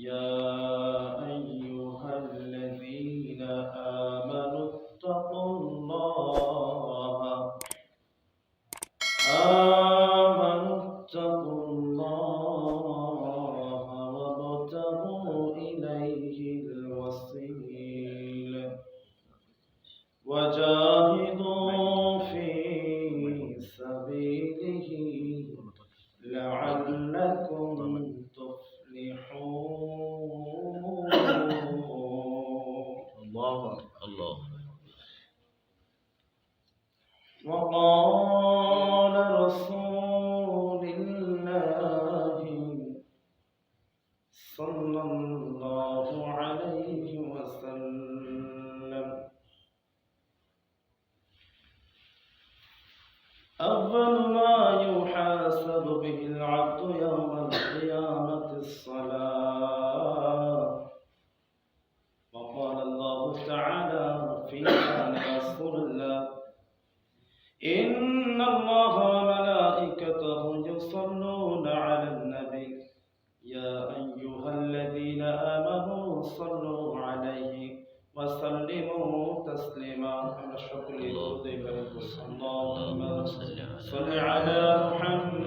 يا Sonra bundan محمد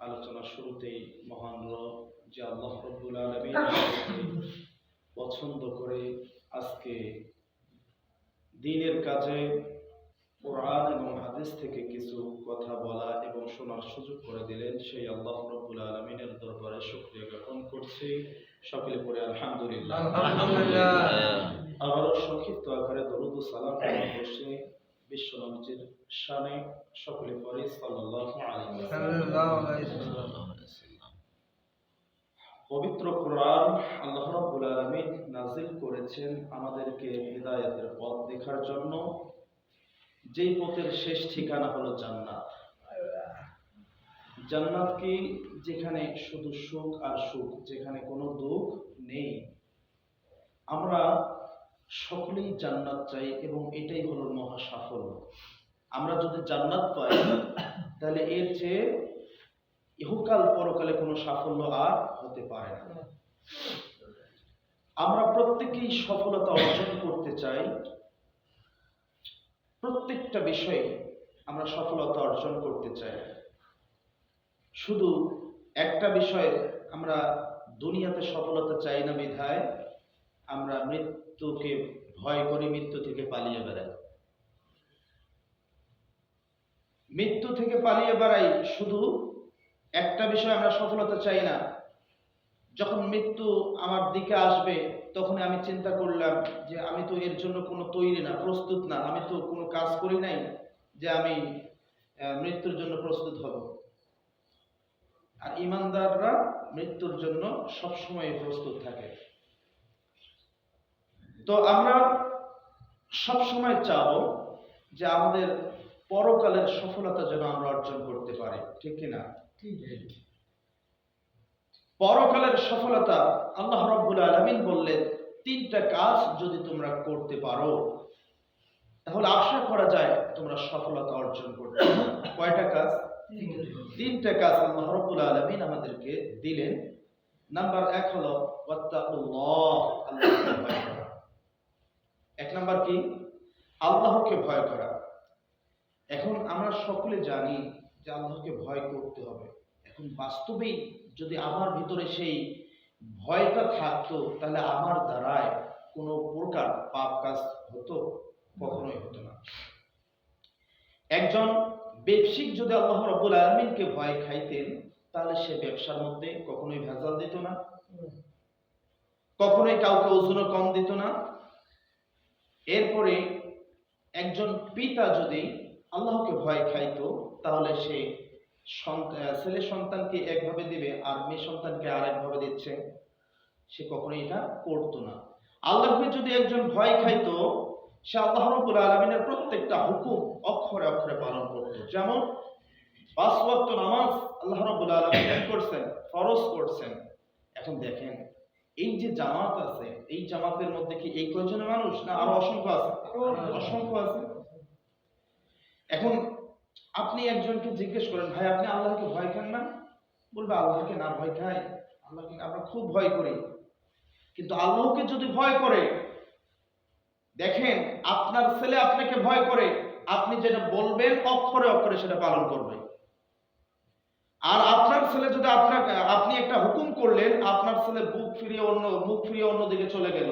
আলোচনার শুরুতেই মহান রব যে আল্লাহ রব্বুল আলমী পছন্দ করে আজকে দিনের কাজে কোরআন এবং হাদিস থেকে কিছু কথা বলা এবং শোনার সুযোগ করে দিলেন সেই আল্লাহ রব্বুল আলমিনের দরবারে শুক্রিয়া জ্ঞাপন করছি। সকলে পরে আলহামদুলিল্লাহ। আবারও সংক্ষিপ্ত আকারে দরুদ সালাম করছি। বিশ্ব নবীজির শানে সকলে পরে পবিত্র কোরআন আল্লাহ রাব্বুল আলামিন নাজিল করেছেন আমাদেরকে হিদায়াতের পথ দেখার জন্য। যেই পথের শেষ ঠিকানা হলো জান্নাত। জান্নাত কি? যেখানে শুধু সুখ আর সুখ যেখানে কোনো দুঃখ নেই। আমরা সকলেই জান্নাত চাই এবং এটাই হলো মহা সাফল্য। আমরা যদি জান্নাত পাই, তাহলে এর চেয়ে ইহকাল পরকালে কোনো সাফল্য আর হতে পারে না। আমরা প্রত্যেকেই সফলতা অর্জন করতে চাই। প্রত্যেকটা বিষয়ে আমরা সফলতা অর্জন করতে চাই। শুধু একটা বিষয়ে আমরা দুনিয়াতে সফলতা চাই না বিধায়, আমরা মৃত্যুকে, ভয় করি মৃত্যু থেকে পালিয়ে বেড়াই মৃত্যু থেকে পালিয়ে বেড়াই শুধু একটা বিষয় আমরা সফলতা চাই না। যখন মৃত্যু আমার দিকে আসবে তখন আমি চিন্তা করলাম যে আমি তো এর জন্য কোনো তৈরি না, প্রস্তুত না। আমি তো কোনো কাজ করি নাই যে আমি মৃত্যুর জন্য প্রস্তুত হব। আর ইমানদাররা মৃত্যুর জন্য সবসময় প্রস্তুত থাকে। তো আমরা সব সময় চাবো যে আমাদের পরকালের সফলতা যেন আমরা অর্জন করতে পারি ঠিক কিনা পরকালের সফলতা আল্লাহ রব্বুল আলমিন বললেন তিনটা কাজ যদি তোমরা করতে পারো তাহলে আশা করা যায় তোমরা সফলতা অর্জন করতে কয়টা কাজ? তিনটা। কাজ আল্লাহ রব্বুল আলমিন আমাদেরকে দিলেন। নাম্বার এক হলো করা এক নাম্বার কি? আল্লাহকে ভয় করা। এখন আমরা সকলে জানি যে আল্লাহকে ভয় করতে হবে। এখন বাস্তবেই যদি আমার ভিতরে সেই ভয়টা থাকতো তাহলে আমার দ্বারায় কোনো প্রকার পাপ কাজ হতো কখনোই হতো না। একজন ব্যবসায়িক যদি আল্লাহ রব্বুল আলমিনকে ভয় খাইতেন তাহলে সে ব্যবসার মধ্যে কখনোই ভেজাল দিত না। কখনোই কাউকে ওজনও কম দিত না। এরপরে একজন পিতা যদি আল্লাহকে ভয় খাইতো, তাহলে সে ছেলে সন্তানকে একভাবে দিবে আর মেয়ে সন্তানকে আর একভাবে দিচ্ছে। সে কখনোই এটা করতো না। আল্লাহকে যদি একজন ভয় খাইতো, সে আল্লাহ রব্বুল আলমিনের প্রত্যেকটা হুকুম অক্ষরে অক্ষরে পালন করতো। যেমন পাঁচ ওয়াক্ত নামাজ আল্লাহ রব্বুল আলমিন করছেন, ফরজ করছেন। এখন দেখেন এই যে জামাত আছে, এই জামাতের মধ্যে কি এই কয়জনের মানুষ না আরও অসংখ্য আছে? অসংখ্য আছে। এখন আপনি একজনকে জিজ্ঞেস করেন, ভাই, আপনি আল্লাহকে ভয় খান না? বলবে, আল্লাহকে না ভয় খাই। আল্লাহকে আমরা খুব ভয় করি। কিন্তু আল্লাহকে যদি ভয় করে, দেখেন আপনার ছেলে আপনাকে ভয় করে, আপনি যেটা বলবেন অক্ষরে অক্ষরে সেটা পালন করবে। আর আপনার ছেলে যদি আপনাকে আপনি একটা হুকুম করলেন আপনার ছেলে বুক ফিরিয়ে অন্য মুখ ফিরিয়ে অন্যদিকে চলে গেল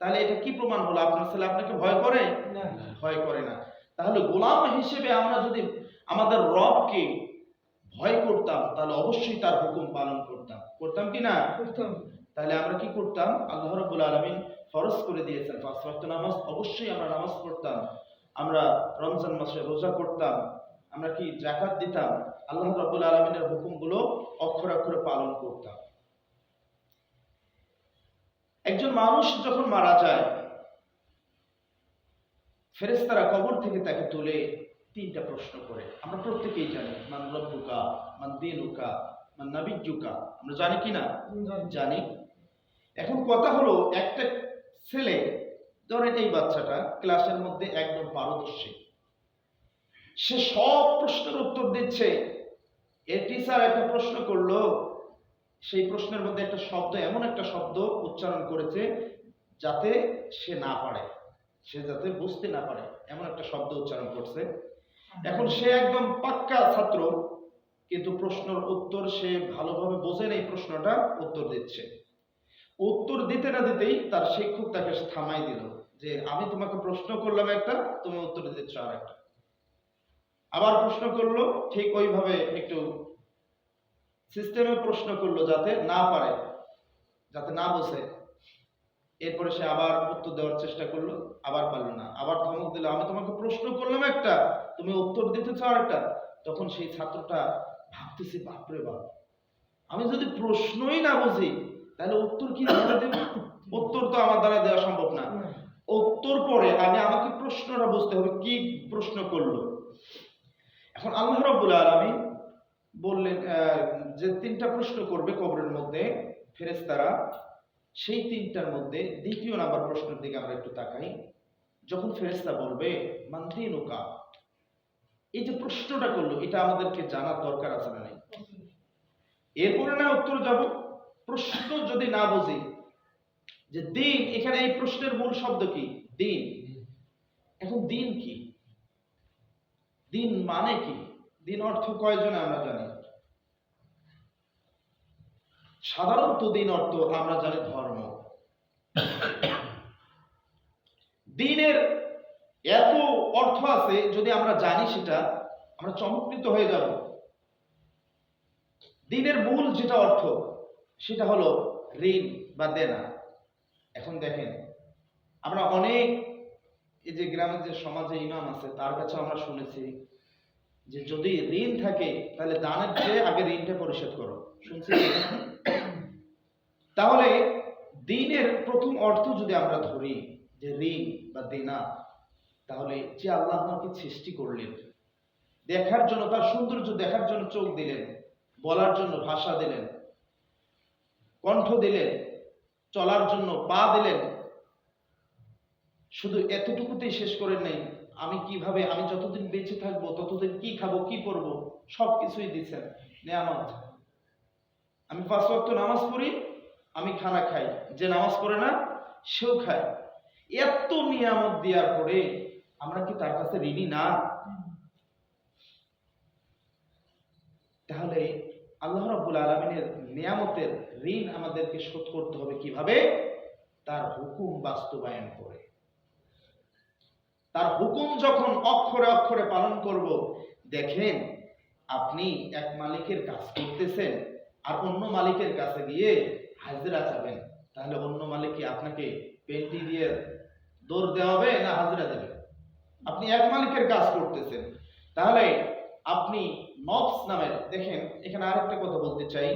তাহলে এটা কি প্রমাণ হলো? আপনার ছেলে আপনাকে ভয় করে? না। ভয় করে না। তাহলে গোলাম হিসেবে আমরা যদি আমাদের রবকে ভয় করতাম তাহলে অবশ্যই তার হুকুম পালন করতাম। করতাম কি না? করতাম। তাহলে আমরা কি করতাম? আল্লাহ রাব্বুল আলামিন ফরজ করে দিয়েছেন। পাঁচ ওয়াক্ত নামাজ অবশ্যই আমরা নামাজ পড়তাম। আমরা রমজান মাসে রোজা করতাম। আমরা কি জাকাত দিতাম? আল্লাহ রাব্বুল আলামিনের হুকুমগুলো অক্ষরে অক্ষরে পালন করতাম। একজন মানুষ যখন মারা যায় ফেরেশতারা কবর থেকে তাকে তুলে তিনটা প্রশ্ন করে। আমরা প্রত্যেকেই জানি মান রব্বুকা মান দিনুকা মান নাবিজ্জুকা আমরা জানি কি না জানি। এখন কথা হলো একটা ছেলে ধরেন এই বাচ্চাটা ক্লাসের মধ্যে একদম পারদর্শী। সে সব প্রশ্নের উত্তর দিচ্ছে। এর টিচার একটা প্রশ্ন করল। সেই প্রশ্নের মধ্যে একটা শব্দ, এমন একটা শব্দ উচ্চারণ করেছে যাতে সে না পারে। সে যাতে বুঝতে না পারে, এমন একটা শব্দ উচ্চারণ করছে। এখন সে একদম পাক্কা ছাত্র, কিন্তু প্রশ্নের উত্তর সে ভালোভাবে বোঝে এই প্রশ্নটা উত্তর দিচ্ছে। উত্তর দিতে না দিতেই তার শিক্ষক তাকে থামাই দিল যে, আমি তোমাকে প্রশ্ন করলাম একটা, তুমি উত্তর দিচ্ছ আর একটা আবার প্রশ্ন করল ঠিক ওইভাবে একটু সিস্টেমে প্রশ্ন করল যাতে না পারে যাতে না বোঝে এরপরে সে আবার উত্তর দেওয়ার চেষ্টা করল আবার পারল না। আবার ধমক দিল আমি তোমাকে প্রশ্ন করলাম একটা তুমি উত্তর দিতে চাও একটা তখন সেই ছাত্রটা ভাবতেছে বাপরে বাপ আমি যদি প্রশ্নই না বুঝি তাহলে উত্তর কি দেব? উত্তর তো আমার দ্বারা দেওয়া সম্ভব না। উত্তর পরে আগে আমাকে প্রশ্নটা বুঝতে হবে কি প্রশ্ন করল? এখন আল্লাহ রাব্বুল আলামিন বললেন যে তিনটা প্রশ্ন করবে কবরের মধ্যে ফেরেশতারা। সেই তিনটার মধ্যে দ্বিতীয় নাম্বার প্রশ্নের দিকে আমরা একটু তাকাই। যখন ফেরেশতা বলবে মান্দিনুকা এই যে প্রশ্নটা করল, এটা আমাদেরকে জানার দরকার আছে না নাই? এরপরে না উত্তর যাব প্রশ্ন যদি না বুঝি, যে দিন, এখানে এই প্রশ্নের মূল শব্দ কি? দিন। এখন দিন কি? দিন মানে কি? দিন অর্থ কয়জনে আমরা জানি? সাধারণত দিন অর্থ আমরা জানি ধর্ম। দিনের এত অর্থ আছে, যদি আমরা জানি সেটা, আমরা চমৎকৃত হয়ে যাব। দিনের মূল যেটা অর্থ, সেটা হলো ঋণ বা দেনা। এখন দেখেন, আমরা অনেক এই যে গ্রামের যে সমাজে ইমাম আছে, তার কাছে আমরা শুনেছি যে যদি ঋণ থাকে, তাহলে দানের চেয়ে আগে ঋণটা পরিশোধ করো। শুনছি? তাহলে দিনের প্রথম অর্থ যদি আমরা ধরি যে ঋণ বা দেনা, তাহলে যে আল্লাহ আমাকে সৃষ্টি করলেন, দেখার জন্য, তার সৌন্দর্য দেখার জন্য চোখ দিলেন, বলার জন্য ভাষা দিলেন, কণ্ঠ দিলেন, চলার জন্য পা দিলেন শুধু এতটুকুতেই শেষ করেন নাই। আমি কীভাবে, আমি যতদিন বেঁচে থাকব, ততদিন কি খাব, কি করব সব কিছুই দিচ্ছেন। নেয়ামত। আমি পাঁচ ওয়াক্ত নামাজ পড়ি, আমি খানা খাই। যে নামাজ পড়ে না, সেও খায়। এত নিয়ামত দেওয়ার পরে আমরা কি তার কাছে ঋণী না? তাহলে আল্লাহ রাব্বুল আলমিনের নিয়ামতের ঋণ আমাদেরকে শোধ করতে হবে কীভাবে? তার হুকুম বাস্তবায়ন করে। তার হুকুম যখন অক্ষরে অক্ষরে পালন করব, দেখেন আপনি এক মালিকের কাজ করতেছেন আর অন্য মালিকের কাছে গিয়ে হাজিরা চাবেন। তাহলে অন্য মালিক কি আপনাকে পেন্টি দিয়ে দৌড় দেওয়া হবে না হাজিরা দেবে? আপনি এক মালিকের কাজ করতেছেন। তাহলে আপনি নফস নামের, দেখেন এখানে আরেকটা কথা বলতে চাই।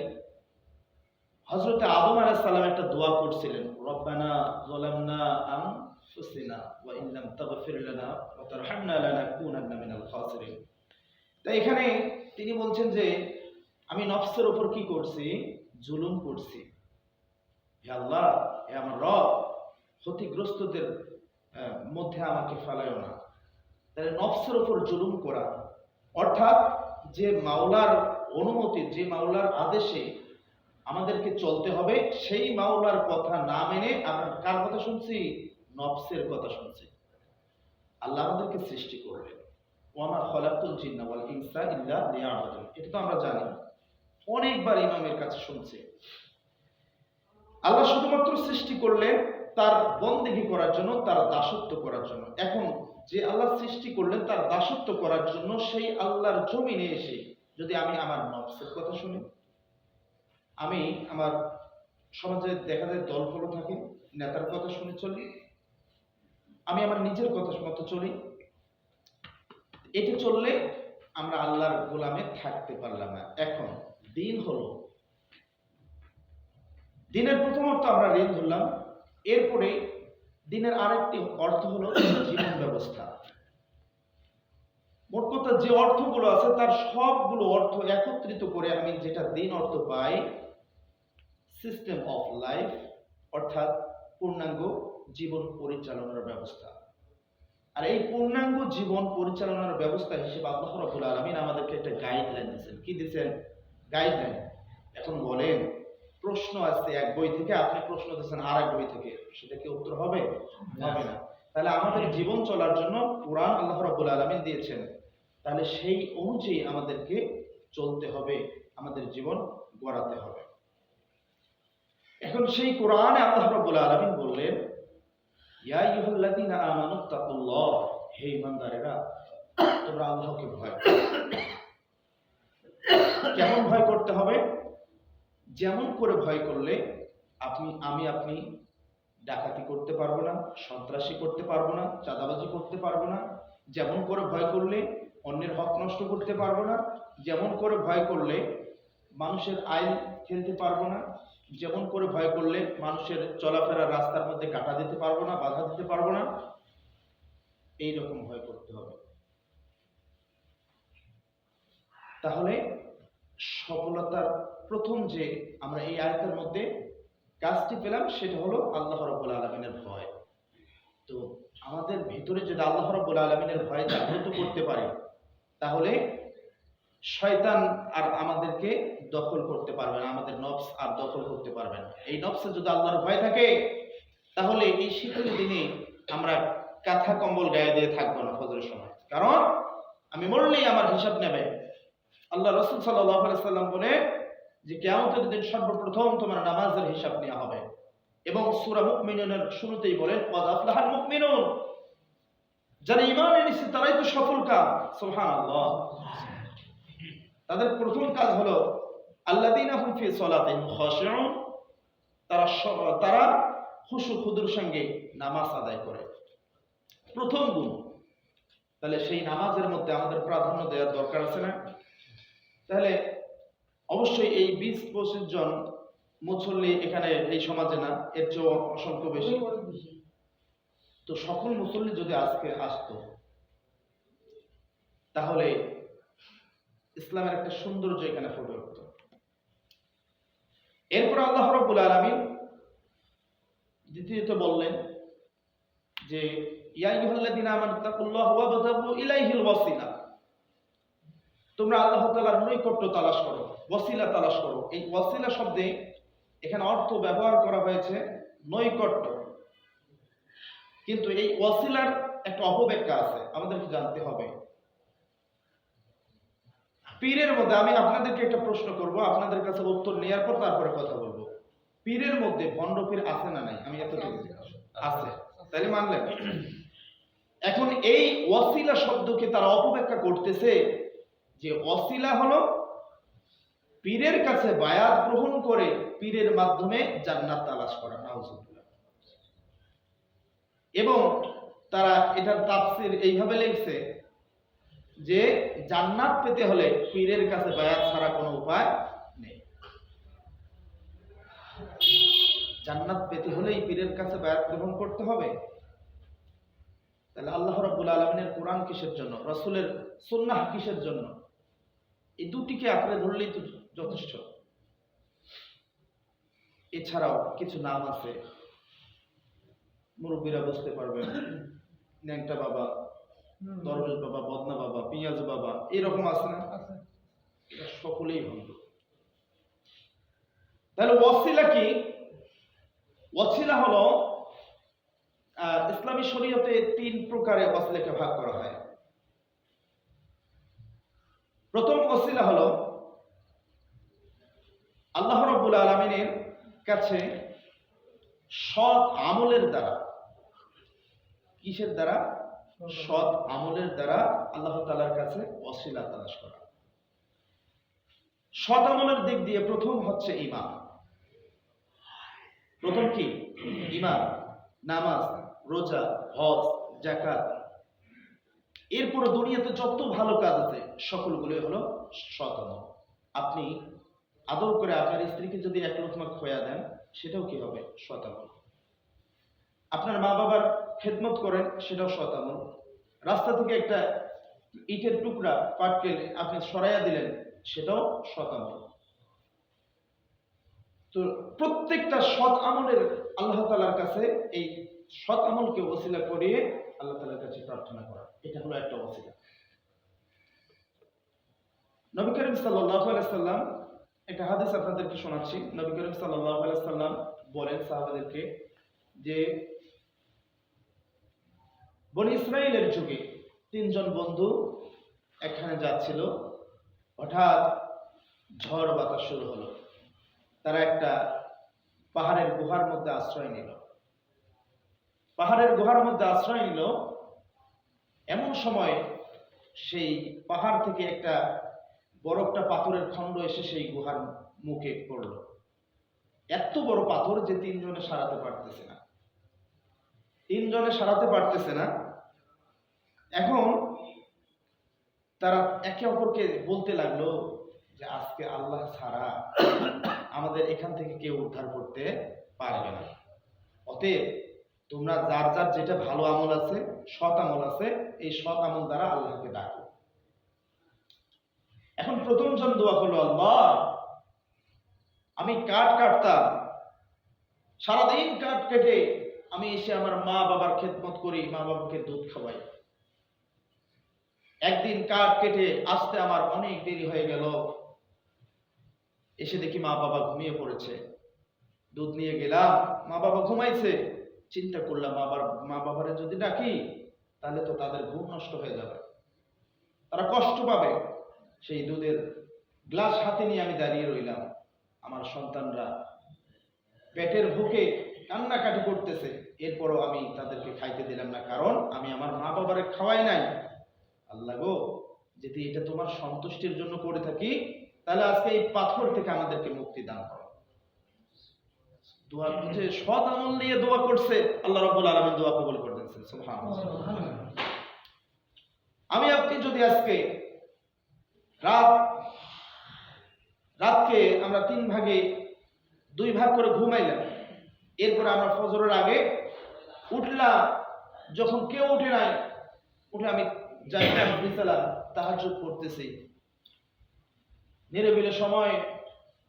হজরতে আদম আলাইহিস সালাম একটা দোয়া করছিলেন, রব্বানা যালামনা আনফুসিনা খাসিরিন। তাই এখানে তিনি বলছেন যে, আমি নফসের উপর কি করছি? জুলুম করছি। হে আল্লাহ, হে আমার রব, ক্ষতিগ্রস্তদের মধ্যে আমাকে ফেলায়ও না। তাহলে নফসের উপর জুলুম করা, অর্থাৎ যে মাওলার অনুমতি, যে মাওলার আদেশে আমাদেরকে চলতে হবে, সেই মাওলার কথা না মেনে আমরা কার কথা শুনছি? নফসের কথা শুনছি। আল্লাহ আমাদেরকে সৃষ্টি করলেন। ওয়ামা খলাকুল জিন্না ওয়াল ইনসা ইল্লা লিয়াবুদুন। এটা তো আমরা জানি। অনেকবার ইমামের কাছে শুনছি। আল্লাহ শুধুমাত্র সৃষ্টি করলেন তার বন্দেগী করার জন্য, তার দাসত্ব করার জন্য। এখন যে আল্লাহ সৃষ্টি করলেন তার দাসত্ব করার জন্য সেই আল্লাহর জমিনে এসে যদি আমি আমার নফসের কথা শুনি, আমি আমার সমাজে দেখা যায় দল ফলো থাকে, নেতার কথা শুনে চলি আমি আমার নিজের কথা মতো চলি। এটা চললে আমরা আল্লাহর গোলামে থাকতে পারলাম না। এখন, দিন হলো। দিনের প্রথম অর্থ আমরা ঋণ ধরলাম। এরপরে দিনের আরেকটি অর্থ হলো জীবন ব্যবস্থা। মোট কথা যে অর্থগুলো আছে, তার সবগুলো অর্থ একত্রিত করে আমি যেটা দিন অর্থ পাই সিস্টেম অফ লাইফ অর্থাৎ পূর্ণাঙ্গ জীবন পরিচালনার ব্যবস্থা। আর এই পূর্ণাঙ্গ জীবন পরিচালনার ব্যবস্থা হিসেবে আল্লাহ রাব্বুল আলামিন আমাদেরকে একটা গাইডলাইন দিয়েছেন। কি দিয়েছেন? গাইডলাইন এখন বলেন প্রশ্ন আসছে এক বই থেকে আপনি প্রশ্ন দিচ্ছেন আর এক বই থেকে। সেটা কি উত্তর হবে? হবে না। তাহলে আমাদের জীবন চলার জন্য কোরআন আল্লাহ রাব্বুল আলামিন দিয়েছেন। তাহলে সেই অনুযায়ী আমাদেরকে চলতে হবে আমাদের জীবন গড়াতে হবে। এখন সেই কোরআনে আল্লাহ রাব্বুল আলামিন বললেন ইয়া আইয়ুহাল্লাযীনা আমানু তাকুল্লাহ। হে ঈমানদারেরা, তোমরা আল্লাহকে ভয়। কেমন ভয় করতে হবে? যেমন করে ভয় করলে আপনি, আমি আপনি ডাকাতি করতে পারব না, সন্ত্রাসী করতে পারব না, চাঁদাবাজি করতে পারব না। যেমন করে ভয় করলে অন্যের হক নষ্ট করতে পারব না। যেমন করে ভয় করলে মানুষের আইন খেলতে পারব না। যেমন করে ভয় করলে মানুষের চলাফেরা রাস্তার মধ্যে কাটা দিতে পারব না, বাধা দিতে পারব না এই রকম ভয় করতে হবে। তাহলে সফলতার প্রথম যে আমরা এই আয়াতের মধ্যে কাজটি পেলাম, সেটা হলো আল্লাহ রব্বুল আলমিনের ভয়। তো আমাদের ভিতরে যদি আল্লাহ রব্বুল আলমিনের ভয় জাগ্রত করতে পারে, তাহলে শয়তান আর আমাদেরকে দখল করতে পারবে না, আমাদের নফস আর দখল করতে পারবে না। এই নফসে যদি আল্লাহর ভয় থাকে, তাহলে এই শীতের দিনে আমরা কাঁথা কম্বল গায়ে দিয়ে থাকব না ফজরের সময়। কারণ আমি মরলেই আমার হিসাব নেবে। আল্লাহ রসুল সাল্লাম বলে যে কেমতের দিন সর্বপ্রথম তোমার নামাজের হিসাব নেওয়া হবে। এবং সুরা মুকমিনের শুরুতেই বলেন কদ আফলাহাল মুকমিনুন যারা ইমান এনেছে, তারাই তো সফল কাম। সুবহানাল্লাহ। তাদের প্রথম কাজ হলো, আল্লাযীনা হুম ফি সালাতিহিম খাশিউন, তারা তারা খুশু খুদুর সঙ্গে নামাজ আদায় করে। প্রথম গুণ, তাহলে সেই নামাজের মধ্যে আমাদের প্রাধান্য দেওয়ার দরকার আছে না? তাহলে অবশ্যই এই বিশ পঁচিশ জন মুসল্লি এখানে এই সমাজে না, এর চেয়েও অসংখ্য বেশি। তো সকল মুসল্লি যদি আজকে আসতো, তাহলে ইসলামের একটা সৌন্দর্য এখানে ফুটে উঠত এরপর আল্লাহ রব্বুল আলামিন দ্বিতীয়ত বললেন যে তোমরা আল্লাহ তাআলার নৈকট্য তালাশ করো, ওয়াসিলা তালাশ করো। এই ওয়াসিলা শব্দে এখানে অর্থ ব্যবহার করা হয়েছে নৈকট্য। কিন্তু এই ওয়াসিলার একটা অপব্যাখ্যা আছে, আমাদেরকে জানতে হবে। পীরের মধ্যে আমি আপনাদেরকে একটা প্রশ্ন করব আপনাদের কাছে উত্তর নেওয়ার পর তারপরে কথা বলব। পীরের মধ্যে ভণ্ড পীর আছে না নাই? আমি এতটুকু আছে। তাহলে মানলেন। এখন এই ওয়াসিলা শব্দকে তারা অপব্যাখ্যা করতেছে যে ওয়াসিলা হলো পীরের কাছে বায়াত গ্রহণ করে পীরের মাধ্যমে জান্নাত তালাশ করা নাউজুবিল্লাহ। এবং তারা এটার তাফসির এইভাবে লিখছে যে জান্নাত পেতে হলে পীরের কাছে বায়াত ছাড়া কোনো উপায় নেই। জান্নাত পেতে হলেই পীরের কাছে বায়াত গ্রহণ করতে হবে। তাহলে আল্লাহ রাব্বুল আলমিনের কোরআন কিসের জন্য? রসুলের সুন্নাহ কিসের জন্য? এই দুটিকে আঁকড়ে ধরলেই তো যথেষ্ট। এছাড়াও কিছু নাম আছে। মুরব্বীরা বুঝতে পারবেন। ন্যাংটা বাবা দরবেশ বাবা বদনা বাবা পিয়াজ বাবা এরকম আছে না? সকলেই ভণ্ড তাহলে ওয়াসিলা কি? ওয়াসিলা হলো ইসলামী শরীয়তে তিন প্রকারে ওয়াসিলাকে ভাগ করা হয়। প্রথম ওয়াসিলা হলো আল্লাহ রাব্বুল আলামিনের কাছে সৎ আমলের দ্বারা কিসের দ্বারা? সৎ আমলের দ্বারা আল্লাহ তাআলার কাছে ওয়াসিলা তালাশ করা। সৎ আমলের দিক দিয়ে প্রথম হচ্ছে ইমান প্রথম কি? ইমান নামাজ, রোজা, হজ জাকাত এরপর দুনিয়াতে যত ভালো কাজ আছে সকলগুলো হলো সৎ আমল। আপনি আদর করে আপনার স্ত্রীকে যদি এক লোকমা খোয়া দেন, সেটাও কি হবে? সৎ আমল। আপনার মা বাবার খেদমত করেন, সেটাও সৎ আমল রাস্তা থেকে একটা ইটের টুকরা পাটকেল আপনি সরাইয়া দিলেন, সেটাও সৎ তো প্রত্যেকটা সৎ আমলের আল্লাহ তালার কাছে এই সৎ আমলকে ওসিলা করিয়ে আল্লাহ তালার কাছে প্রার্থনা করা। এটা হলো একটা ওসিলা। নবী করিম সাল্লাম, একটা হাদিস আপনাদেরকে শোনাচ্ছি। নবী করিম সাল্লাহ সাল্লাম বলেন সাহাবাদেরকে যে বনি ইসরায়েলের যুগে তিনজন বন্ধু এখানে যাচ্ছিল। হঠাৎ ঝড় বাতাস শুরু হলো। তারা একটা পাহাড়ের গুহার মধ্যে আশ্রয় নিল। পাহাড়ের গুহার মধ্যে আশ্রয় নিল। এমন সময় সেই পাহাড় থেকে একটা একটা পাথরের খণ্ড এসে সেই গুহার মুখে পড়ল। এত বড় পাথর যে তিনজনে সারাতে পারতেছে না। তিনজনে সারাতে পারতেছে না। এখন তারা একে অপরকে বলতে লাগল যে, আজকে আল্লাহ ছাড়া আমাদের এখান থেকে কেউ উদ্ধার করতে পারবে না। অতএব তোমরা যার যার যেটা ভালো আমল আছে, সৎ আমল আছে, এই সৎ আমল দ্বারা আল্লাহকে ডাকো। এখন প্রথম জন দোয়া করল, আল্লাহ, আমি কাঠ কাটতাম, সারাদিন কাঠ কেটে আমি এসে আমার মা বাবার খেদমত করি, মা বাবাকে দুধ খাওয়াই। একদিন কাঠ কেটে আসতে আমার অনেক দেরি হয়ে গেল। এসে দেখি মা বাবা ঘুমিয়ে পড়েছে। দুধ নিয়ে গেলাম, মা বাবা ঘুমাইছে। চিন্তা করলাম আবার মা বাবারে যদি ডাকি, তাহলে তো তাদের ঘুম নষ্ট হয়ে যাবে। তারা কষ্ট পাবে। সেই দুধের গ্লাস হাতে নিয়ে আমি দাঁড়িয়ে রইলাম। আমার সন্তানরা পেটের ভুকে কান্নাকাটি করতেছে, এরপরও আমি তাদেরকে খাইতে দিলাম না, কারণ আমি আমার মা বাবারে খাওয়াই নাই। আল্লাহ গো, যদি এটা তোমার সন্তুষ্টির জন্য করে থাকি, তাহলে আজকে এই পাথর থেকে আমাদেরকে মুক্তি দান করো। দোয়া যে সৎ আমল নিয়ে দোয়া করছে, আল্লাহ রাব্বুল আলামিন দোয়া কবুল করে সুবহানাল্লাহ। আমি আপনি যদি আজকে রাত রাতকে আমরা তিন ভাগে দুই ভাগ করে ঘুমাইলাম এরপরে আমরা ফজরের আগে উঠলাম। যখন কেউ উঠে নাই, উঠে আমি যাইলাম বিছালাম তাহাজ্জুদ করতেছি নিরিবিলি সময়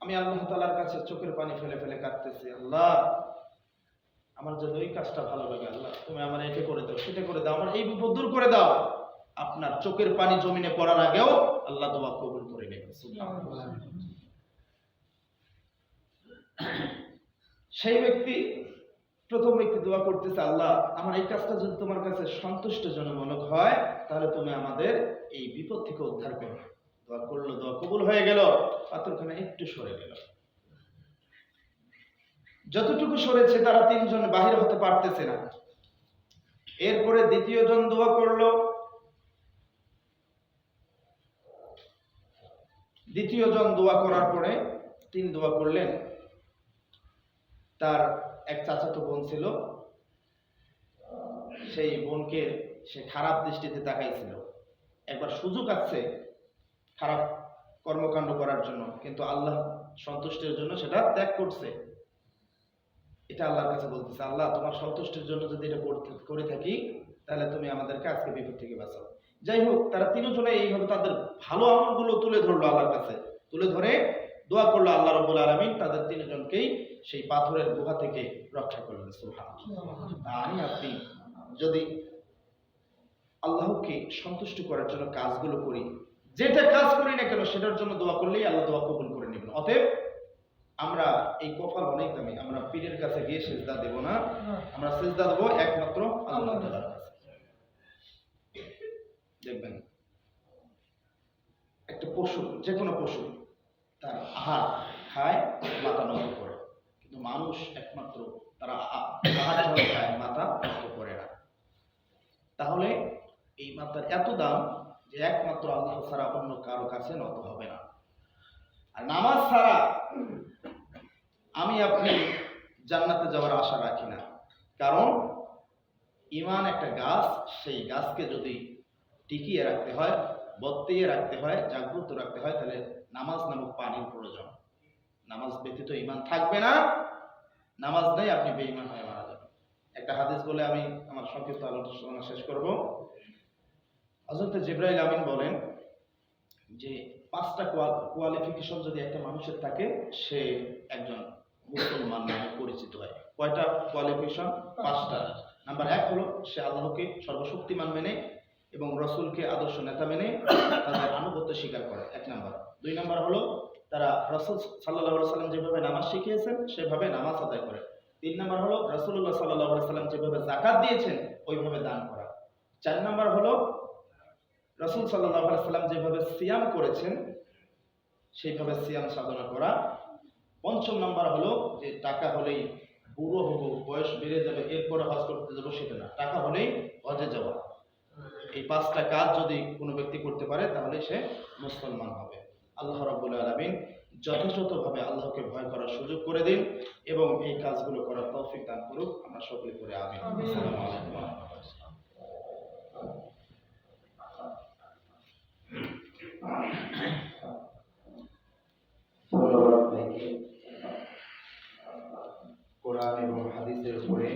আমি আল্লাহ তালার কাছে চোখের পানি ফেলে ফেলে কাঁদতেছি, আল্লাহ, আমার জন্য ওই কাজটা ভালো লাগে, আল্লাহ, তুমি আমার এটা করে দাও, সেটা করে দাও, আমার এই বিপদ দূর করে দাও। আপনার চোখের পানি জমিনে পড়ার আগেও আল্লাহ দোয়া কবুল করে নেবেন সেই ব্যক্তি প্রথম ব্যক্তি দোয়া করতেছে, আল্লাহ, আমার এই কাজটা যদি তোমার কাছে সন্তুষ্টজনক হয়, তাহলে তুমি আমাদের এই বিপদ থেকে উদ্ধার করো। দোয়া করল, দোয়া কবুল হয়ে গেল, পাথরখানা একটু সরে গেল। যতটুকু সরেছে, তারা তিনজন বাহির হতে পারতেছে না। এরপরে দ্বিতীয় জন দোয়া করল। দ্বিতীয় জন দোয়া করার পরে তিন দোয়া করলেন। তার এক চাচাতো বোন ছিল। সেই বোনকে সে খারাপ দৃষ্টিতে তাকাইছিল। একবার সুযোগ আছে খারাপ কর্মকাণ্ড করার জন্য, কিন্তু আল্লাহ সন্তুষ্টির জন্য সেটা ত্যাগ করছে। এটা আল্লাহর কাছে বলতেছে, আল্লাহ, তোমার সন্তুষ্টির জন্য যদি এটা করতে- করে থাকি, তাহলে তুমি আমাদেরকে আজকে বিপদ থেকে বাঁচাও। যাই হোক, তারা তিনজনে এইভাবে তাদের ভালো আমলগুলো তুলে ধরলো আল্লাহর কাছে। তুলে ধরে দোয়া করল আল্লাহ রবুল আলমিন, তাদের তিনজনকেই সেই পাথরের গুহা থেকে রক্ষা করলেন। আমি আপনি যদি আল্লাহকে সন্তুষ্ট করার জন্য কাজগুলো করি যেটা কাজ করি না কেন সেটার জন্য দোয়া করলেই আল্লাহ দোয়া কবুল করে নেবেন। অতএব আমরা এই কপাল অনেক দামি আমরা পীরের কাছে গিয়ে সেজদা দেব না আমরা সেজদা দেবো একমাত্র আল্লাহ তাআলার কাছে। দেখবেন একটা পশু যে কোনো পশু তার আহার খায় মাথা নষ্ট করে। কিন্তু মানুষ একমাত্র তারা মাথা নষ্ট করে না। তাহলে এই মাথার এত দাম যে একমাত্র আল্লাহ ছাড়া অন্য কারও কাছে নত হবে না। আর নামাজ ছাড়া আমি আপনি জান্নাতে যাওয়ার আশা রাখি না। কারণ ইমান একটা গাছ, সেই গাছকে যদি টিকিয়ে রাখতে হয় বত্তিয়ে রাখতে হয়, জাগ্রত রাখতে হয়, তাহলে নামাজ নামক পানির প্রয়োজন। নামাজ ব্যতীত ইমান থাকবে না। নামাজ নেই, আপনি বেঈমান হয়ে মারা যাবেন। একটা হাদিস বলে আমি আমার সংক্ষিপ্ত আলোচনা শেষ করব। হযরত জিব্রাইল আমিন বলেন যে, পাঁচটা কোয়ালিফিকেশন যদি একটা মানুষের থাকে, সে একজন মুসলমান নামে পরিচিত হয়। কয়টা কোয়ালিফিকেশন পাঁচটা। নাম্বার এক হলো, সে আল্লাহকে সর্বশক্তিমান মেনে এবং রসুলকে আদর্শ নেতা মেনে তাদের আনুগত্য স্বীকার করে। এক নাম্বার। দুই নাম্বার হলো তারা রসুল সাল্লাহ সাল্লাম যেভাবে নামাজ শিখিয়েছেন, সেভাবে নামাজ আদায় করে। তিন নম্বর হলো রসুল্লাহ সাল্লাহ সাল্লাম যেভাবে জাকাত দিয়েছেন, ওইভাবে দান করা। চার নম্বর হলো, রসুল সাল্লাহ সাল্লাম যেভাবে সিয়াম করেছেন, সেইভাবে সিয়াম সাধনা করা। পঞ্চম নাম্বার হলো, যে টাকা হলেই বুড়ো হব, বয়স বেড়ে যাবে, এরপরে হজ করতে যাব সেটা না। টাকা হলেই হজে যাওয়া। এই পাঁচটা কাজ যদি কোনো ব্যক্তি করতে পারে, তাহলে সে মুসলমান হবে। আল্লাহ রাবুল আলমিন যথাযথভাবে আল্লাহকে ভয় করার সুযোগ করে দিন এবং এই কাজগুলো করার তৌফিক দান করুক আমরা সকলে করে আমিন আমিন। আসসালামু আলাইকুম ওয়া রাহমাতুল্লাহ। ধন্যবাদ ভাইকে কোরআন এবং হাদিসের উপরে